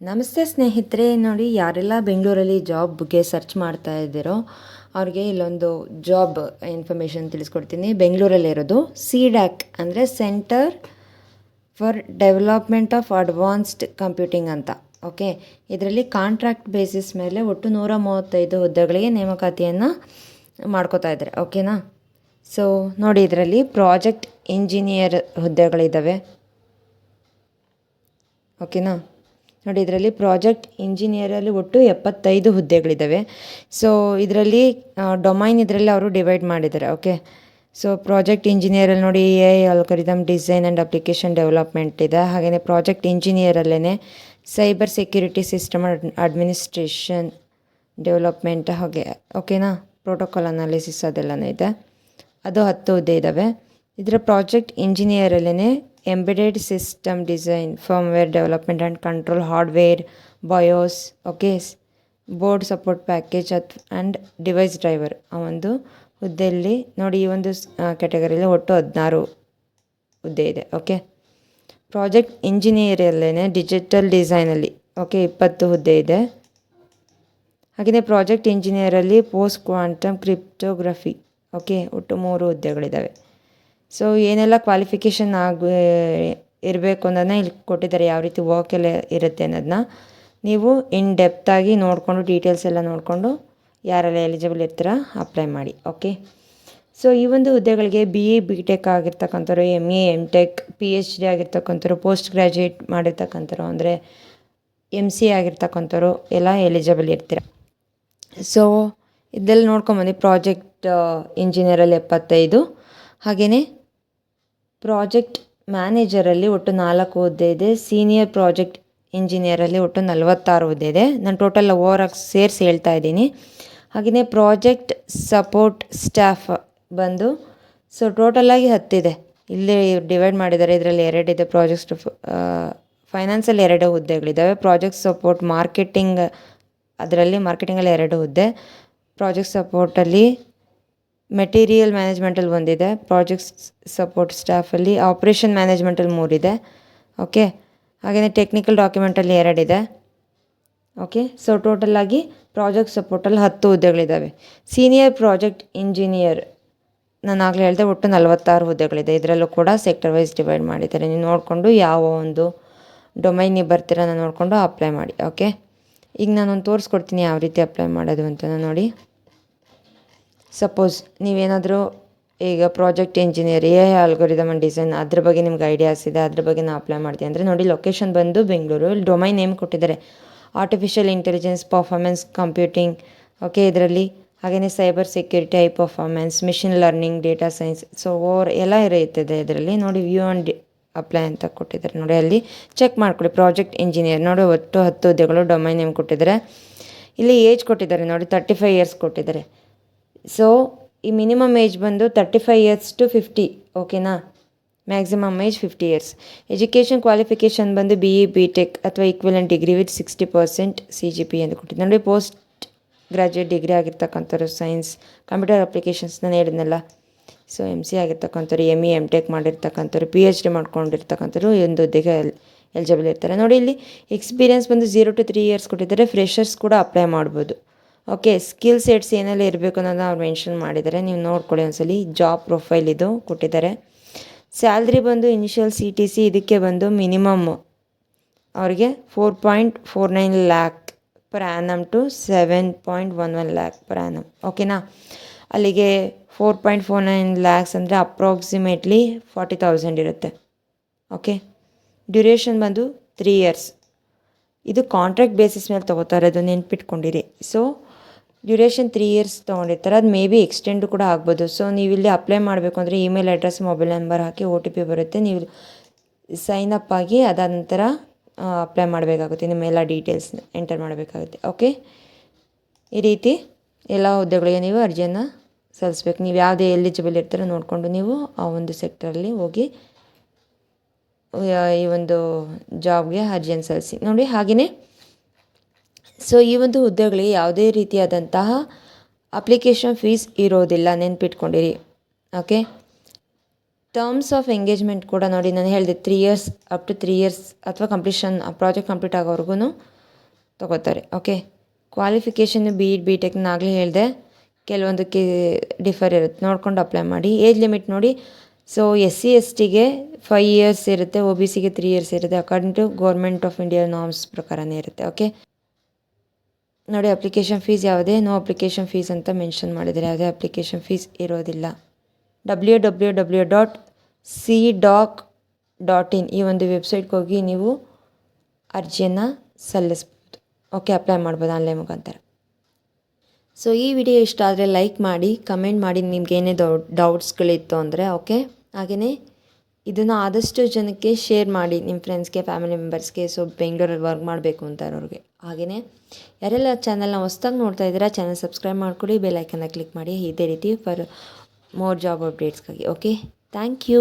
ನಮಸ್ತೆ ಸ್ನೇಹಿತರೆ, ನೋಡಿ ಯಾರೆಲ್ಲ ಬೆಂಗಳೂರಲ್ಲಿ ಜಾಬ್ಗೆ ಸರ್ಚ್ ಮಾಡ್ತಾ ಇದ್ದೀರೋ, ಅವ್ರಿಗೆ ಇಲ್ಲೊಂದು ಜಾಬ್ ಇನ್ಫಾರ್ಮೇಷನ್ ತಿಳಿಸ್ಕೊಡ್ತೀನಿ. ಬೆಂಗಳೂರಲ್ಲಿ ಇರೋದು ಸಿ ಡ್ಯಾಕ್ ಅಂದರೆ centre for development of advanced computing ಅಂತ ಓಕೆ ಇದರಲ್ಲಿ ಕಾಂಟ್ರಾಕ್ಟ್ ಬೇಸಿಸ್ ಮೇಲೆ ಒಟ್ಟು ನೂರ ಮೂವತ್ತೈದು ಹುದ್ದೆಗಳಿಗೆ ನೇಮಕಾತಿಯನ್ನು ಮಾಡ್ಕೋತಾ ಇದ್ದಾರೆ ಓಕೆನಾ ಸೊ ನೋಡಿ ಇದರಲ್ಲಿ ಪ್ರಾಜೆಕ್ಟ್ ಇಂಜಿನಿಯರ್ ಹುದ್ದೆಗಳಿದ್ದಾವೆ ಓಕೆನಾ ನೋಡಿ, ಇದರಲ್ಲಿ ಪ್ರಾಜೆಕ್ಟ್ ಇಂಜಿನಿಯರಲ್ಲಿ ಒಟ್ಟು ಎಪ್ಪತ್ತೈದು ಹುದ್ದೆಗಳಿದ್ದಾವೆ. ಸೊ ಇದರಲ್ಲಿ ಡೊಮೈನ್ ಇದರಲ್ಲಿ ಅವರು ಡಿವೈಡ್ ಮಾಡಿದ್ದಾರೆ ಓಕೆ ಸೊ ಪ್ರಾಜೆಕ್ಟ್ ಇಂಜಿನಿಯರಲ್ಲಿ ನೋಡಿ A I algorithm design and application development ಇದೆ. ಹಾಗೆಯೇ project ಇಂಜಿನಿಯರಲ್ಲೇ cyber security system administration development ಹಾಗೆ ಓಕೆನಾ ಪ್ರೋಟೋಕಾಲ್ ಅನಾಲಿಸಿಸ್ ಅದೆಲ್ಲನೂ ಇದೆ. ಅದು ಹತ್ತು ಹುದ್ದೆ ಇದ್ದಾವೆ. ಇದರ project ಇಂಜಿನಿಯರಲ್ಲೇ embedded system design firmware development and control hardware BIOS okay board support package ಅತ್ ಆ್ಯಂಡ್ ಡಿವೈಸ್ ಡ್ರೈವರ್ ಆ ಒಂದು ಹುದ್ದೆಯಲ್ಲಿ ನೋಡಿ ಈ ಒಂದು ಕ್ಯಾಟಗರಿಯಲ್ಲಿ ಒಟ್ಟು ಹದಿನಾರು ಹುದ್ದೆ ಇದೆ ಓಕೆ ಪ್ರಾಜೆಕ್ಟ್ ಇಂಜಿನಿಯರಲ್ಲೇ ಡಿಜಿಟಲ್ ಡಿಸೈನಲ್ಲಿ ಓಕೆ ಇಪ್ಪತ್ತು ಹುದ್ದೆ ಇದೆ. ಹಾಗೆಯೇ ಪ್ರಾಜೆಕ್ಟ್ ಇಂಜಿನಿಯರಲ್ಲಿ ಪೋಸ್ಟ್ ಕ್ವಾಂಟಮ್ ಕ್ರಿಪ್ಟೋಗ್ರಫಿ ಓಕೆ ಒಟ್ಟು ಮೂರು ಹುದ್ದೆಗಳಿದ್ದಾವೆ ಸೊ ಏನೆಲ್ಲ ಕ್ವಾಲಿಫಿಕೇಷನ್ ಆಗ ಇರಬೇಕು ಅನ್ನೋದನ್ನ ಇಲ್ಲಿ ಕೊಟ್ಟಿದ್ದಾರೆ, ಯಾವ ರೀತಿ ವರ್ಕ್ ಎಲ್ಲ ಇರುತ್ತೆ ಅನ್ನೋದನ್ನ. ನೀವು ಇನ್ ಡೆಪ್ತಾಗಿ ನೋಡಿಕೊಂಡು ಡೀಟೇಲ್ಸ್ ಎಲ್ಲ ನೋಡಿಕೊಂಡು, ಯಾರೆಲ್ಲ ಎಲಿಜಿಬಲ್ ಇರ್ತೀರ ಅಪ್ಲೈ ಮಾಡಿ ಓಕೆ ಸೊ ಈ ಒಂದು ಹುದ್ದೆಗಳಿಗೆ B A B tech ಆಗಿರ್ತಕ್ಕಂಥವ್ರು M A M tech P H D ಆಗಿರ್ತಕ್ಕಂಥವ್ರು post graduate ಮಾಡಿರ್ತಕ್ಕಂಥವ್ರು, ಅಂದರೆ ಎಂ ಸಿ ಆಗಿರ್ತಕ್ಕಂಥವ್ರು ಎಲ್ಲ ಎಲಿಜಿಬಲ್ ಇರ್ತೀರ? ಸೊ ಇದೆಲ್ಲ ನೋಡ್ಕೊಂಬಂದು ಪ್ರಾಜೆಕ್ಟ್ ಇಂಜಿನಿಯರಲ್ಲಿ ಎಪ್ಪತ್ತೈದು. ಹಾಗೆಯೇ ಪ್ರಾಜೆಕ್ಟ್ ಮ್ಯಾನೇಜರಲ್ಲಿ ಒಟ್ಟು ನಾಲ್ಕು ಹುದ್ದೆ ಇದೆ, ಸೀನಿಯರ್ ಪ್ರಾಜೆಕ್ಟ್ ಇಂಜಿನಿಯರಲ್ಲಿ ಒಟ್ಟು ನಲವತ್ತಾರು ಹುದ್ದೆ ಇದೆ. ನಾನು ಟೋಟಲ್ ಓವರಾಗಿ ಸೇರಿಸಿ ಹೇಳ್ತಾ ಇದ್ದೀನಿ. ಹಾಗೆಯೇ ಪ್ರಾಜೆಕ್ಟ್ ಸಪೋರ್ಟ್ ಸ್ಟಾಫ್ ಬಂದು, ಸೊ ಟೋಟಲಾಗಿ ಹತ್ತಿದೆ ಇಲ್ಲಿ ಡಿವೈಡ್ ಮಾಡಿದ್ದಾರೆ, ಇದರಲ್ಲಿ ಎರಡಿದೆ ಪ್ರಾಜೆಕ್ಟ್ ಫೈನಾನ್ಸಲ್ಲಿ ಎರಡು ಹುದ್ದೆಗಳಿದ್ದಾವೆ. ಪ್ರಾಜೆಕ್ಟ್ ಸಪೋರ್ಟ್ ಮಾರ್ಕೆಟಿಂಗ್, ಅದರಲ್ಲಿ ಮಾರ್ಕೆಟಿಂಗಲ್ಲಿ ಎರಡು ಹುದ್ದೆ. ಪ್ರಾಜೆಕ್ಟ್ ಸಪೋರ್ಟಲ್ಲಿ ಮೆಟೀರಿಯಲ್ ಮ್ಯಾನೇಜ್ಮೆಂಟಲ್ಲಿ ಒಂದಿದೆ ಪ್ರಾಜೆಕ್ಟ್ ಸಪೋರ್ಟ್ ಸ್ಟಾಫಲ್ಲಿ ಆಪ್ರೇಷನ್ ಮ್ಯಾನೇಜ್ಮೆಂಟಲ್ಲಿ ಮೂರಿದೆ ಓಕೆ ಹಾಗೆಯೇ ಟೆಕ್ನಿಕಲ್ ಡಾಕ್ಯುಮೆಂಟಲ್ಲಿ ಎರಡಿದೆ ಓಕೆ ಸೊ ಟೋಟಲಾಗಿ ಪ್ರಾಜೆಕ್ಟ್ ಸಪೋರ್ಟಲ್ಲಿ ಹತ್ತು ಹುದ್ದೆಗಳಿದ್ದಾವೆ ಸೀನಿಯರ್ ಪ್ರಾಜೆಕ್ಟ್ ಇಂಜಿನಿಯರ್ ನಾನು ಆಗಲೇ ಹೇಳಿದೆ ಒಟ್ಟು ನಲವತ್ತಾರು ಹುದ್ದೆಗಳಿದೆ. ಇದರಲ್ಲೂ ಕೂಡ ಸೆಕ್ಟರ್ ವೈಸ್ ಡಿವೈಡ್ ಮಾಡಿದ್ದಾರೆ. ನೀವು ನೋಡಿಕೊಂಡು ಯಾವ ಒಂದು ಡೊಮೈನಿಗೆ ಬರ್ತೀರ ನಾನು ನೋಡಿಕೊಂಡು ಅಪ್ಲೈ ಮಾಡಿ ಓಕೆ ಈಗ ನಾನೊಂದು ತೋರಿಸ್ಕೊಡ್ತೀನಿ ಯಾವ ರೀತಿ ಅಪ್ಲೈ ಮಾಡೋದು ಅಂತ ನೋಡಿ. ಸಪೋಸ್ ನೀವೇನಾದರೂ ಈಗ project engineer A algorithm and design ಅದ್ರ ಬಗ್ಗೆ ನಿಮ್ಗೆ ಐಡಿಯಾಸ್ ಇದೆ ಅದ್ರ ಬಗ್ಗೆ ನಾವು ಅಪ್ಲೈ ಮಾಡ್ತೀವಿ ಅಂದರೆ ನೋಡಿ ಲೊಕೇಶನ್ ಬಂದು ಬೆಂಗಳೂರು ಇಲ್ಲಿ ಡೊಮೈನ್ ನೇಮ್ ಕೊಟ್ಟಿದ್ದಾರೆ. Artificial intelligence performance computing okay ಇದರಲ್ಲಿ ಹಾಗೆಯೇ cyber security I performance machine learning data science so over ಎಲ್ಲ ಇರುತ್ತದೆ ಇದರಲ್ಲಿ. ನೋಡಿ ವ್ಯೂ ಆ್ಯಂಡ್ ಅಪ್ಲೈ ಅಂತ ಕೊಟ್ಟಿದ್ದಾರೆ. ನೋಡಿ ಅಲ್ಲಿ ಚೆಕ್ ಮಾಡ್ಕೊಳ್ಳಿ ಪ್ರಾಜೆಕ್ಟ್ ಇಂಜಿನಿಯರ್ ನೋಡಿ ಒಟ್ಟು ಹತ್ತು ಹುದ್ದೆಗಳು ಡೊಮೈನ್ ನೇಮ್ ಕೊಟ್ಟಿದ್ದಾರೆ. ಇಲ್ಲಿ ಏಜ್ ಕೊಟ್ಟಿದ್ದಾರೆ, ನೋಡಿ ತರ್ಟಿ ಫೈವ್ ಇಯರ್ಸ್ ಕೊಟ್ಟಿದ್ದಾರೆ. ಸೊ ಈ ಮಿನಿಮಮ್ ಏಜ್ ಬಂದು thirty five years to fifty ಓಕೆನಾ maximum age fifty years education qualification ಬಂದು ಬಿ ಇ ಬಿ ಟೆಕ್ ಅಥವಾ equivalent degree with sixty percent C G P ಅಂತ ಕೊಟ್ಟಿದ್ದಾರೆ ನೋಡಿ ಪೋಸ್ಟ್ ಗ್ರ್ಯಾಜುಯೇಟ್ ಡಿಗ್ರಿ ಆಗಿರ್ತಕ್ಕಂಥವ್ರು ಸೈನ್ಸ್ ಕಂಪ್ಯೂಟರ್ ಅಪ್ಲಿಕೇಶನ್ಸ್ ನಾನು ಹೇಳಿದ್ನಲ್ಲ ಸೊ ಎಂ ಸಿ ಆಗಿರ್ತಕ್ಕಂಥವ್ರು ಎಂ ಇ ಎಂ ಟೆಕ್ ಮಾಡಿರ್ತಕ್ಕಂಥವ್ರು ಪಿ ಎಚ್ ಡಿ ಮಾಡ್ಕೊಂಡಿರ್ತಕ್ಕಂಥವ್ರು ಒಂದು ಹುದ್ದೆಗೆ ಎಲಿಜಿಬಲ್ ಇರ್ತಾರೆ. ನೋಡಿ, ಇಲ್ಲಿ ಎಕ್ಸ್ಪೀರಿಯನ್ಸ್ ಬಂದು ಝೀರೋ ಟು ತ್ರೀ ಇಯರ್ಸ್ ಕೊಟ್ಟಿದ್ದಾರೆ. ಫ್ರೆಷರ್ಸ್ ಕೂಡ ಅಪ್ಲೈ ಮಾಡ್ಬೋದು. ಓಕೆ ಸ್ಕಿಲ್ ಸೆಟ್ಸ್ ಏನೆಲ್ಲ ಇರಬೇಕು ಅನ್ನೋದನ್ನ ಅವ್ರು ಮೆನ್ಷನ್ ಮಾಡಿದ್ದಾರೆ. ನೀವು ನೋಡ್ಕೊಳ್ಳಿ ಒಂದ್ಸಲಿ. ಜಾಬ್ ಪ್ರೊಫೈಲ್ ಇದು ಕೊಟ್ಟಿದ್ದಾರೆ. ಸ್ಯಾಲ್ರಿ ಬಂದು ಇನಿಷಿಯಲ್ ಸಿ ಟಿ ಸಿ ಇದಕ್ಕೆ ಬಂದು ಮಿನಿಮಮ್ ಅವರಿಗೆ four point four nine lakh per annum to seven point one one lakh per annum ಓಕೆನಾ ಅಲ್ಲಿಗೆ four point four nine lakhs ಅಂದರೆ ಅಪ್ರಾಕ್ಸಿಮೇಟ್ಲಿ ಫಾರ್ಟಿ ತೌಸಂಡ್ ಇರುತ್ತೆ. ಓಕೆ ಡ್ಯೂರೇಷನ್ ಬಂದು three years ಇದು contract basis ಮೇಲೆ ತೊಗೋತಾ ಅದು ನೆನ್ಪಿಟ್ಕೊಂಡಿರಿ. ಸೊ ಡ್ಯೂರೇಷನ್ ತ್ರೀ ಇಯರ್ಸ್ ತೊಗೊಂಡಿರ್ತಾರೆ, ಅದು ಮೇ ಬಿ ಎಕ್ಸ್ಟೆಂಡು ಕೂಡ ಆಗ್ಬೋದು. ಸೊ ನೀವು ಇಲ್ಲಿ ಅಪ್ಲೈ ಮಾಡಬೇಕು ಅಂದರೆ ಇಮೇಲ್ ಅಡ್ರೆಸ್ ಮೊಬೈಲ್ ನಂಬರ್ ಹಾಕಿ ಒ ಟಿ ಪಿ ಬರುತ್ತೆ. ನೀವು ಸೈನ್ ಅಪ್ ಆಗಿ ಅದಾದ ನಂತರ ಅಪ್ಲೈ ಮಾಡಬೇಕಾಗುತ್ತೆ. ನಿಮ್ಮೆಲ್ಲ ಡೀಟೇಲ್ಸ್ ಎಂಟರ್ ಮಾಡಬೇಕಾಗುತ್ತೆ. ಓಕೆ ಈ ರೀತಿ ಎಲ್ಲ ಹುದ್ದೆಗಳಿಗೆ ನೀವು ಅರ್ಜಿಯನ್ನು ಸಲ್ಲಿಸ್ಬೇಕು. ನೀವು ಯಾವುದೇ ಎಲಿಜಿಬಲ್ ಇರ್ತಾರೋ ನೋಡಿಕೊಂಡು ನೀವು ಆ ಒಂದು ಸೆಕ್ಟರಲ್ಲಿ ಹೋಗಿ ಈ ಒಂದು ಜಾಬ್ಗೆ ಅರ್ಜಿಯನ್ನು ಸಲ್ಲಿಸಿ. ನೋಡಿ ಹಾಗೆಯೇ ಸೊ ಈ ಒಂದು ಹುದ್ದೆಗಳಿಗೆ ಯಾವುದೇ ರೀತಿಯಾದಂತಹ ಅಪ್ಲಿಕೇಶನ್ ಫೀಸ್ ಇರೋದಿಲ್ಲ. ನೆನ್ಪಿಟ್ಕೊಂಡಿರಿ. ಓಕೆ ಟರ್ಮ್ಸ್ ಆಫ್ ಎಂಗೇಜ್ಮೆಂಟ್ ಕೂಡ ನೋಡಿ ನಾನು ಹೇಳಿದೆ three years up to three years ಅಥವಾ ಕಂಪ್ಲೀಷನ್ ಪ್ರಾಜೆಕ್ಟ್ ಕಂಪ್ಲೀಟ್ ಆಗೋವರೆಗೂ ತಗೋತಾರೆ. Okay qualification B ed B tech ಆಗಲೇ ಹೇಳಿದೆ, ಕೆಲವೊಂದಕ್ಕೆ ಡಿಫರ್ ಇರುತ್ತೆ. ನೋಡ್ಕೊಂಡು ಅಪ್ಲೈ ಮಾಡಿ. ಏಜ್ ಲಿಮಿಟ್ ನೋಡಿ. ಸೊ ಎಸ್ ಸಿ ಎಸ್ ಟಿಗೆ ಫೈವ್ ಇಯರ್ಸ್ ಇರುತ್ತೆ ಒ ಬಿ ಸಿಗೆ ತ್ರೀ ಇಯರ್ಸ್ ಇರುತ್ತೆ according to government of India norms ಪ್ರಕಾರನೇ ಇರುತ್ತೆ. ಓಕೆ ನೋಡಿ ಅಪ್ಲಿಕೇಶನ್ ಫೀಸ್ ಯಾವುದೇ ನೋ ಅಪ್ಲಿಕೇಶನ್ ಫೀಸ್ ಅಂತ ಮೆನ್ಷನ್ ಮಾಡಿದರೆ ಯಾವುದೇ ಅಪ್ಲಿಕೇಶನ್ ಫೀಸ್ ಇರೋದಿಲ್ಲ. W W W dot C DAC dot in ಈ ಒಂದು ವೆಬ್ಸೈಟ್ಗೆ ಹೋಗಿ ನೀವು ಅರ್ಜಿಯನ್ನು ಸಲ್ಲಿಸ್ಬೋದು. ಓಕೆ ಅಪ್ಲೈ ಮಾಡ್ಬೋದು ಆನ್ಲೈನ್ ಮುಖಾಂತರ. ಸೊ ಈ ವಿಡಿಯೋ ಇಷ್ಟ ಆದರೆ ಲೈಕ್ ಮಾಡಿ ಕಮೆಂಟ್ ಮಾಡಿ, ನಿಮ್ಗೆ ಏನೇ ಡೌ ಡೌಟ್ಸ್ಗಳಿತ್ತು ಅಂದರೆ ಓಕೆ ಹಾಗೆಯೇ ಇದನ್ನು ಆದಷ್ಟು ಜನಕ್ಕೆ ಶೇರ್ ಮಾಡಿ ನಿಮ್ಮ ಫ್ರೆಂಡ್ಸ್ಗೆ ಫ್ಯಾಮಿಲಿ ಮೆಂಬರ್ಸ್ಗೆ ಸೊ ಬೆಂಗಳೂರಲ್ಲಿ ವರ್ಕ್ ಮಾಡಬೇಕು ಅಂತ ಇರೋರಿಗೆ. ಹಾಗೆಯೇ ಯಾರೆಲ್ಲ ಚಾನಲ್ನ ಹೊಸ್ದಾಗಿ ನೋಡ್ತಾ ಇದ್ದೀರಾ, ಚಾನಲ್ ಸಬ್ಸ್ಕ್ರೈಬ್ ಮಾಡ್ಕೊಳ್ಳಿ, ಬೆಲ್ ಐಕನ್ನ ಕ್ಲಿಕ್ ಮಾಡಿ, ಇದೇ ರೀತಿ ಫರ್ ಮೋರ್ ಜಾಬ್ ಅಪ್ಡೇಟ್ಸ್ಗಾಗಿ, ಓಕೆ? Thank you.